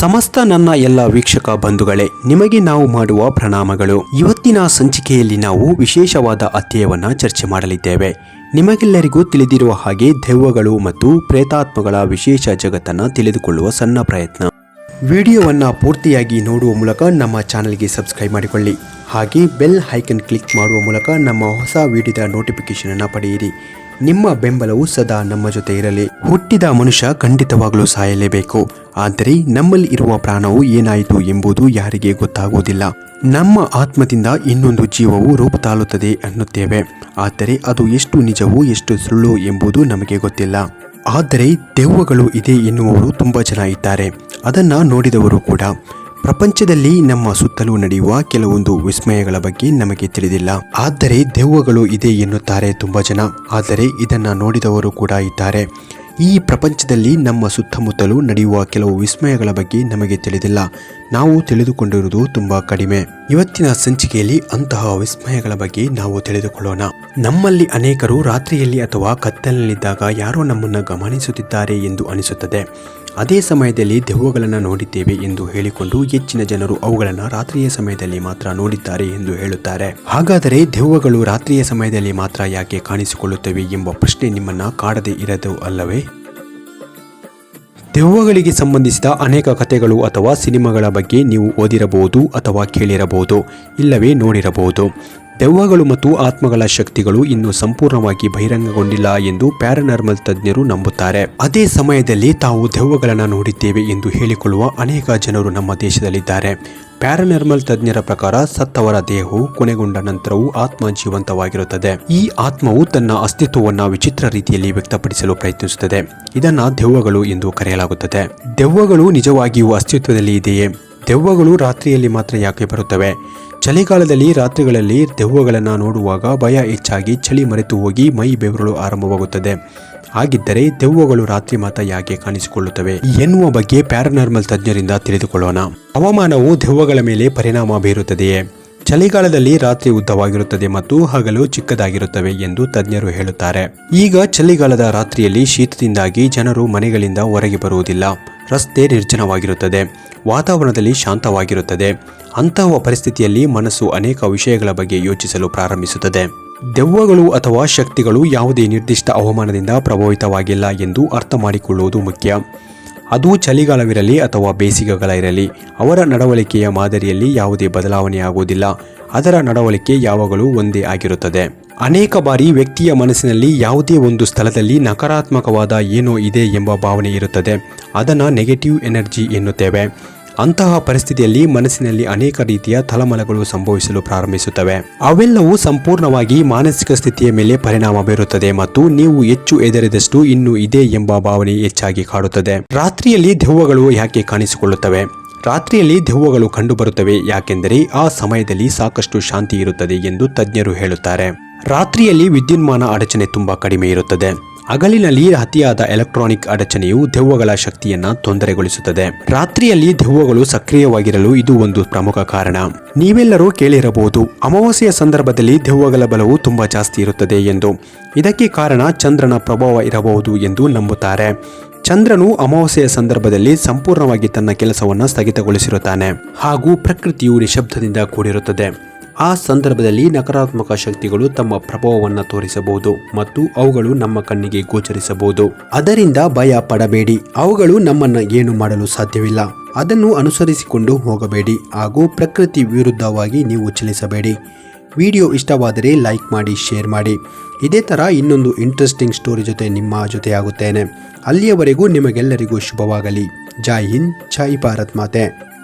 ಸಮಸ್ತ ನನ್ನ ಎಲ್ಲ ವೀಕ್ಷಕ ಬಂಧುಗಳೇ, ನಿಮಗೆ ನಾವು ಮಾಡುವ ಪ್ರಣಾಮಗಳು. ಇವತ್ತಿನ ಸಂಚಿಕೆಯಲ್ಲಿ ನಾವು ವಿಶೇಷವಾದ ಅಧ್ಯಯವನ್ನು ಚರ್ಚೆ ಮಾಡಲಿದ್ದೇವೆ. ನಿಮಗೆಲ್ಲರಿಗೂ ತಿಳಿದಿರುವ ಹಾಗೆ ದೆವ್ವಗಳು ಮತ್ತು ಪ್ರೇತಾತ್ಮಗಳ ವಿಶೇಷ ಜಗತ್ತನ್ನು ತಿಳಿದುಕೊಳ್ಳುವ ಸಣ್ಣ ಪ್ರಯತ್ನ. ವಿಡಿಯೋವನ್ನು ಪೂರ್ತಿಯಾಗಿ ನೋಡುವ ಮೂಲಕ ನಮ್ಮ ಚಾನಲ್ಗೆ ಸಬ್ಸ್ಕ್ರೈಬ್ ಮಾಡಿಕೊಳ್ಳಿ. ಹಾಗೆ ಬೆಲ್ ಹೈಕನ್ ಕ್ಲಿಕ್ ಮಾಡುವ ಮೂಲಕ ನಮ್ಮ ಹೊಸ ವಿಡಿಯೋದ ನೋಟಿಫಿಕೇಷನನ್ನು ಪಡೆಯಿರಿ. ನಿಮ್ಮ ಬೆಂಬಲವು ಸದಾ ನಮ್ಮ ಜೊತೆ ಇರಲಿ. ಹುಟ್ಟಿದ ಮನುಷ್ಯ ಖಂಡಿತವಾಗಲೂ ಸಾಯಲೇಬೇಕು. ಆದರೆ ನಮ್ಮಲ್ಲಿ ಇರುವ ಪ್ರಾಣವು ಏನಾಯಿತು ಎಂಬುದು ಯಾರಿಗೆ ಗೊತ್ತಾಗುವುದಿಲ್ಲ. ನಮ್ಮ ಆತ್ಮದಿಂದ ಇನ್ನೊಂದು ಜೀವವು ರೂಪ ತಾಳುತ್ತದೆ ಅನ್ನುತ್ತೇವೆ. ಆದರೆ ಅದು ಎಷ್ಟು ನಿಜವೂ ಎಷ್ಟು ಸುಳ್ಳು ಎಂಬುದು ನಮಗೆ ಗೊತ್ತಿಲ್ಲ. ಆದರೆ ದೆವ್ವಗಳು ಇದೆ ಎನ್ನುವವರು ತುಂಬ ಜನ ಇದ್ದಾರೆ. ಅದನ್ನ ನೋಡಿದವರು ಕೂಡ. ಪ್ರಪಂಚದಲ್ಲಿ ನಮ್ಮ ಸುತ್ತಲೂ ನಡೆಯುವ ಕೆಲವೊಂದು ವಿಸ್ಮಯಗಳ ಬಗ್ಗೆ ನಮಗೆ ತಿಳಿದಿಲ್ಲ. ಆದರೆ ದೆವ್ವಗಳು ಇದೆ ಎನ್ನುತ್ತಾರೆ ತುಂಬ ಜನ. ಆದರೆ ಇದನ್ನು ನೋಡಿದವರು ಕೂಡ ಇದ್ದಾರೆ. ಈ ಪ್ರಪಂಚದಲ್ಲಿ ನಮ್ಮ ಸುತ್ತಮುತ್ತಲೂ ನಡೆಯುವ ಕೆಲವು ವಿಸ್ಮಯಗಳ ಬಗ್ಗೆ ನಮಗೆ ತಿಳಿದಿಲ್ಲ. ನಾವು ತಿಳಿದುಕೊಂಡಿರುವುದು ತುಂಬಾ ಕಡಿಮೆ. ಇವತ್ತಿನ ಸಂಚಿಕೆಯಲ್ಲಿ ಅಂತಹ ವಿಸ್ಮಯಗಳ ಬಗ್ಗೆ ನಾವು ತಿಳಿದುಕೊಳ್ಳೋಣ. ನಮ್ಮಲ್ಲಿ ಅನೇಕರು ರಾತ್ರಿಯಲ್ಲಿ ಅಥವಾ ಕತ್ತಲಿನಲ್ಲಿದ್ದಾಗ ಯಾರೋ ನಮ್ಮನ್ನು ಗಮನಿಸುತ್ತಿದ್ದಾರೆ ಎಂದು ಅನಿಸುತ್ತದೆ. ಅದೇ ಸಮಯದಲ್ಲಿ ದೆವ್ವಗಳನ್ನು ನೋಡಿದ್ದೇವೆ ಎಂದು ಹೇಳಿಕೊಂಡು ಹೆಚ್ಚಿನ ಜನರು ಅವುಗಳನ್ನು ರಾತ್ರಿಯ ಸಮಯದಲ್ಲಿ ಮಾತ್ರ ನೋಡಿದ್ದಾರೆ ಎಂದು ಹೇಳುತ್ತಾರೆ. ಹಾಗಾದರೆ ದೆವ್ವಗಳು ರಾತ್ರಿಯ ಸಮಯದಲ್ಲಿ ಮಾತ್ರ ಯಾಕೆ ಕಾಣಿಸಿಕೊಳ್ಳುತ್ತವೆ ಎಂಬ ಪ್ರಶ್ನೆ ನಿಮ್ಮನ್ನ ಕಾಡದೆ ಇರದು ಅಲ್ಲವೇ? ದೆವ್ವಗಳಿಗೆ ಸಂಬಂಧಿಸಿದ ಅನೇಕ ಕಥೆಗಳು ಅಥವಾ ಸಿನಿಮಾಗಳ ಬಗ್ಗೆ ನೀವು ಓದಿರಬಹುದು ಅಥವಾ ಕೇಳಿರಬಹುದು, ಇಲ್ಲವೇ ನೋಡಿರಬಹುದು. ದೆವ್ವಗಳು ಮತ್ತು ಆತ್ಮಗಳ ಶಕ್ತಿಗಳು ಇನ್ನೂ ಸಂಪೂರ್ಣವಾಗಿ ಬಹಿರಂಗಗೊಂಡಿಲ್ಲ ಎಂದು ಪ್ಯಾರಾನಾರ್ಮಲ್ ತಜ್ಞರು ನಂಬುತ್ತಾರೆ. ಅದೇ ಸಮಯದಲ್ಲಿ ತಾವು ದೆವ್ವಗಳನ್ನು ನೋಡಿದ್ದೇವೆ ಎಂದು ಹೇಳಿಕೊಳ್ಳುವ ಅನೇಕ ಜನರು ನಮ್ಮ ದೇಶದಲ್ಲಿದ್ದಾರೆ. ಪ್ಯಾರಾನಾರ್ಮಲ್ ತಜ್ಞರ ಪ್ರಕಾರ ಸತ್ತವರ ದೇಹವು ಕೊನೆಗೊಂಡ ನಂತರವೂ ಆತ್ಮ ಜೀವಂತವಾಗಿರುತ್ತದೆ ಈ ಆತ್ಮವು ತನ್ನ ಅಸ್ತಿತ್ವವನ್ನು ವಿಚಿತ್ರ ರೀತಿಯಲ್ಲಿ ವ್ಯಕ್ತಪಡಿಸಲು ಪ್ರಯತ್ನಿಸುತ್ತದೆ. ಇದನ್ನು ದೆವ್ವಗಳು ಎಂದು ಕರೆಯಲಾಗುತ್ತದೆ. ದೆವ್ವಗಳು ನಿಜವಾಗಿಯೂ ಅಸ್ತಿತ್ವದಲ್ಲಿ ಇದೆಯೇ ದೆವ್ವಗಳು ರಾತ್ರಿಯಲ್ಲಿ ಮಾತ್ರ ಯಾಕೆ ಬರುತ್ತವೆ? ಚಳಿಗಾಲದಲ್ಲಿ ರಾತ್ರಿಗಳಲ್ಲಿ ದೆವ್ವಗಳನ್ನು ನೋಡುವಾಗ ಭಯ ಹೆಚ್ಚಾಗಿ ಚಳಿ ಮರೆತು ಹೋಗಿ ಮೈ ಬೆವರಲು ಆರಂಭವಾಗುತ್ತದೆ. ಹಾಗಿದ್ದರೆ ದೆವ್ವಗಳು ರಾತ್ರಿ ಮಾತ್ರ ಯಾಕೆ ಕಾಣಿಸಿಕೊಳ್ಳುತ್ತವೆ ಎನ್ನುವ ಬಗ್ಗೆ ಪ್ಯಾರಾನಾರ್ಮಲ್ ತಜ್ಞರಿಂದ ತಿಳಿದುಕೊಳ್ಳೋಣ. ಹವಾಮಾನವು ದೆವ್ವಗಳ ಮೇಲೆ ಪರಿಣಾಮ ಬೀರುತ್ತದೆಯೇ? ಚಳಿಗಾಲದಲ್ಲಿ ರಾತ್ರಿ ಉದ್ದವಾಗಿರುತ್ತದೆ ಮತ್ತು ಹಗಲು ಚಿಕ್ಕದಾಗಿರುತ್ತವೆ ಎಂದು ತಜ್ಞರು ಹೇಳುತ್ತಾರೆ. ಈಗ ಚಳಿಗಾಲದ ರಾತ್ರಿಯಲ್ಲಿ ಶೀತದಿಂದಾಗಿ ಜನರು ಮನೆಗಳಿಂದ ಹೊರಗೆ ಬರುವುದಿಲ್ಲ. ರಸ್ತೆ ನಿರ್ಜನವಾಗಿರುತ್ತದೆ. ವಾತಾವರಣದಲ್ಲಿ ಶಾಂತವಾಗಿರುತ್ತದೆ. ಅಂತಹ ಪರಿಸ್ಥಿತಿಯಲ್ಲಿ ಮನಸ್ಸು ಅನೇಕ ವಿಷಯಗಳ ಬಗ್ಗೆ ಯೋಚಿಸಲು ಪ್ರಾರಂಭಿಸುತ್ತದೆ. ದೆವ್ವಗಳು ಅಥವಾ ಶಕ್ತಿಗಳು ಯಾವುದೇ ನಿರ್ದಿಷ್ಟ ಹವಾಮಾನದಿಂದ ಪ್ರಭಾವಿತವಾಗಿಲ್ಲ ಎಂದು ಅರ್ಥ ಮಾಡಿಕೊಳ್ಳುವುದು ಮುಖ್ಯ. ಅದು ಚಳಿಗಾಲವಿರಲಿ ಅಥವಾ ಬೇಸಿಗೆಗಳ ಇರಲಿ ಅವರ ನಡವಳಿಕೆಯ ಮಾದರಿಯಲ್ಲಿ ಯಾವುದೇ ಬದಲಾವಣೆಯಾಗುವುದಿಲ್ಲ ಅದರ ನಡವಳಿಕೆ ಯಾವಾಗಲೂ ಒಂದೇ ಆಗಿರುತ್ತದೆ. ಅನೇಕ ಬಾರಿ ವ್ಯಕ್ತಿಯ ಮನಸ್ಸಿನಲ್ಲಿ ಯಾವುದೇ ಒಂದು ಸ್ಥಳದಲ್ಲಿ ನಕಾರಾತ್ಮಕವಾದ ಏನೋ ಇದೆ ಎಂಬ ಭಾವನೆ ಇರುತ್ತದೆ. ಅದನ್ನು ನೆಗೆಟಿವ್ ಎನರ್ಜಿ ಎನ್ನುತ್ತೇವೆ. ಅಂತಹ ಪರಿಸ್ಥಿತಿಯಲ್ಲಿ ಮನಸ್ಸಿನಲ್ಲಿ ಅನೇಕ ರೀತಿಯ ತಲಮಲಗಳು ಸಂಭವಿಸಲು ಪ್ರಾರಂಭಿಸುತ್ತವೆ. ಅವೆಲ್ಲವೂ ಸಂಪೂರ್ಣವಾಗಿ ಮಾನಸಿಕ ಸ್ಥಿತಿಯ ಮೇಲೆ ಪರಿಣಾಮ ಬೀರುತ್ತದೆ ಮತ್ತು ನೀವು ಹೆಚ್ಚು ಎದರಿದಷ್ಟು ಇನ್ನೂ ಇದೆ ಎಂಬ ಭಾವನೆ ಹೆಚ್ಚಾಗಿ ಕಾಡುತ್ತದೆ. ರಾತ್ರಿಯಲ್ಲಿ ದೆವ್ವಗಳು ಯಾಕೆ ಕಾಣಿಸಿಕೊಳ್ಳುತ್ತವೆ? ರಾತ್ರಿಯಲ್ಲಿ ದೆವ್ವಗಳು ಕಂಡುಬರುತ್ತವೆ ಯಾಕೆಂದರೆ ಆ ಸಮಯದಲ್ಲಿ ಸಾಕಷ್ಟು ಶಾಂತಿ ಇರುತ್ತದೆ ಎಂದು ತಜ್ಞರು ಹೇಳುತ್ತಾರೆ. ರಾತ್ರಿಯಲ್ಲಿ ವಿದ್ಯುನ್ಮಾನ ಅಡಚಣೆ ತುಂಬಾ ಕಡಿಮೆ ಇರುತ್ತದೆ. ಹಗಲಿನಲ್ಲಿ ಅತಿಯಾದ ಎಲೆಕ್ಟ್ರಾನಿಕ್ ಅಡಚಣೆಯು ದೆವ್ವಗಳ ಶಕ್ತಿಯನ್ನ ತೊಂದರೆಗೊಳಿಸುತ್ತದೆ. ರಾತ್ರಿಯಲ್ಲಿ ದೆವ್ವಗಳು ಸಕ್ರಿಯವಾಗಿರಲು ಇದು ಒಂದು ಪ್ರಮುಖ ಕಾರಣ. ನೀವೆಲ್ಲರೂ ಕೇಳಿರಬಹುದು, ಅಮಾವಾಸ್ಯೆಯ ಸಂದರ್ಭದಲ್ಲಿ ದೆವ್ವಗಳ ಬಲವು ತುಂಬಾ ಜಾಸ್ತಿ ಇರುತ್ತದೆ ಎಂದು. ಇದಕ್ಕೆ ಕಾರಣ ಚಂದ್ರನ ಪ್ರಭಾವ ಇರಬಹುದು ಎಂದು ನಂಬುತ್ತಾರೆ. ಚಂದ್ರನು ಅಮಾವಾಸ್ಯೆಯ ಸಂದರ್ಭದಲ್ಲಿ ಸಂಪೂರ್ಣವಾಗಿ ತನ್ನ ಕೆಲಸವನ್ನು ಸ್ಥಗಿತಗೊಳಿಸಿರುತ್ತಾನೆ. ಹಾಗೂ ಪ್ರಕೃತಿಯು ನಿಶಬ್ದದಿಂದ ಕೂಡಿರುತ್ತದೆ. ಆ ಸಂದರ್ಭದಲ್ಲಿ ನಕಾರಾತ್ಮಕ ಶಕ್ತಿಗಳು ತಮ್ಮ ಪ್ರಭಾವವನ್ನು ತೋರಿಸಬಹುದು ಮತ್ತು ಅವುಗಳು ನಮ್ಮ ಕಣ್ಣಿಗೆ ಗೋಚರಿಸಬಹುದು. ಅದರಿಂದ ಭಯ ಪಡಬೇಡಿ. ಅವುಗಳು ನಮ್ಮನ್ನು ಏನು ಮಾಡಲು ಸಾಧ್ಯವಿಲ್ಲ. ಅದನ್ನು ಅನುಸರಿಸಿಕೊಂಡು ಹೋಗಬೇಡಿ ಹಾಗೂ ಪ್ರಕೃತಿ ವಿರುದ್ಧವಾಗಿ ನೀವು ಚಲಿಸಬೇಡಿ. ವಿಡಿಯೋ ಇಷ್ಟವಾದರೆ ಲೈಕ್ ಮಾಡಿ, ಶೇರ್ ಮಾಡಿ. ಇದೇ ಥರ ಇನ್ನೊಂದು ಇಂಟ್ರೆಸ್ಟಿಂಗ್ ಸ್ಟೋರಿ ಜೊತೆ ನಿಮ್ಮ ಜೊತೆಯಾಗುತ್ತೇನೆ. ಅಲ್ಲಿಯವರೆಗೂ ನಿಮಗೆಲ್ಲರಿಗೂ ಶುಭವಾಗಲಿ. ಜೈ ಹಿಂದ್, ಜೈ ಭಾರತ್ ಮಾತೆ.